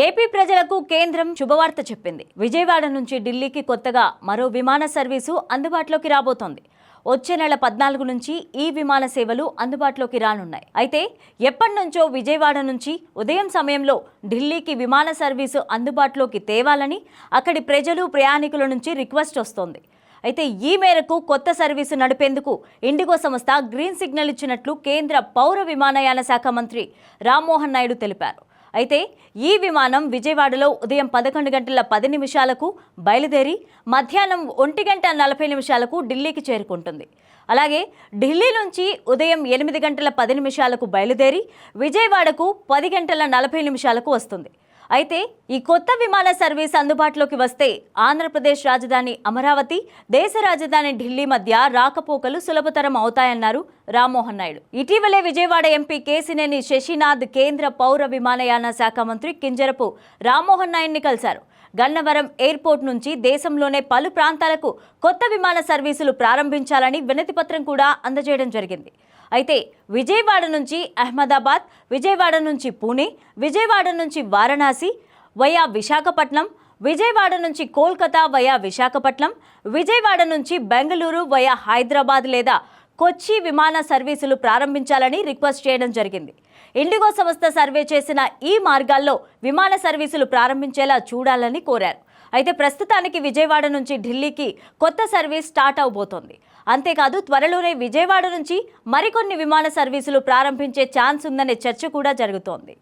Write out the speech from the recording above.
AP ప్రజలకు కేంద్రం శుభవార్త చెప్పింది. విజయవాడ నుంచి ఢిల్లీకి కొత్తగా మరో విమాన సర్వీసు అందుబాటులోకి రాబోతోంది. వచ్చే నెల పద్నాలుగు నుంచి ఈ విమాన సేవలు అందుబాటులోకి రానున్నాయి. అయితే ఎప్పటి నుంచో విజయవాడ నుంచి ఉదయం సమయంలో ఢిల్లీకి విమాన సర్వీసు అందుబాటులోకి తేవాలని అక్కడి ప్రజలు ప్రయాణికుల నుంచి రిక్వెస్ట్ వస్తోంది. అయితే ఈ మేరకు కొత్త సర్వీసు నడిపేందుకు ఇండిగో సంస్థ గ్రీన్ సిగ్నల్ ఇచ్చినట్లు కేంద్ర పౌర విమానయాన శాఖ మంత్రి రామ్మోహన్ నాయుడు తెలిపారు. అయితే ఈ విమానం విజయవాడలో ఉదయం పదకొండు గంటల పది నిమిషాలకు బయలుదేరి మధ్యాహ్నం ఒంటి గంట నలభై నిమిషాలకు ఢిల్లీకి చేరుకుంటుంది. అలాగే ఢిల్లీ నుంచి ఉదయం ఎనిమిది గంటల పది నిమిషాలకు బయలుదేరి విజయవాడకు పది గంటల నలభై నిమిషాలకు వస్తుంది. అయితే ఈ కొత్త విమాన సర్వీస్ అందుబాటులోకి వస్తే ఆంధ్రప్రదేశ్ రాజధాని అమరావతి దేశ రాజధాని ఢిల్లీ మధ్య రాకపోకలు సులభతరం అవుతాయన్నారు రామ్మోహన్ నాయుడు. ఇటీవలే విజయవాడ ఎంపీ కేసినేని శశినాథ్ కేంద్ర పౌర విమానయాన శాఖ మంత్రి కింజరపు రామ్మోహన్ నాయుడిని కలిశారు. గన్నవరం ఎయిర్పోర్ట్ నుంచి దేశంలోనే పలు ప్రాంతాలకు కొత్త విమాన సర్వీసులు ప్రారంభించాలని వినతిపత్రం కూడా అందజేయడం జరిగింది. అయితే విజయవాడ నుంచి అహ్మదాబాద్ విజయవాడ నుంచి పూణే విజయవాడ నుంచి వారణాసి వయా విశాఖపట్నం విజయవాడ నుంచి కోల్కతా వయా విశాఖపట్నం విజయవాడ నుంచి బెంగళూరు వయా హైదరాబాద్ లేదా కొచ్చి విమాన సర్వీసులు ప్రారంభించాలని రిక్వెస్ట్ చేయడం జరిగింది. ఇండిగో సంస్థ సర్వే చేసిన ఈ మార్గాల్లో విమాన సర్వీసులు ప్రారంభించేలా చూడాలని కోరారు. అయితే ప్రస్తుతానికి విజయవాడ నుంచి ఢిల్లీకి కొత్త సర్వీస్ స్టార్ట్ అవబోతోంది. అంతేకాదు త్వరలోనే విజయవాడ నుంచి మరికొన్ని విమాన సర్వీసులు ప్రారంభించే ఛాన్స్ ఉందనే చర్చ కూడా జరుగుతోంది.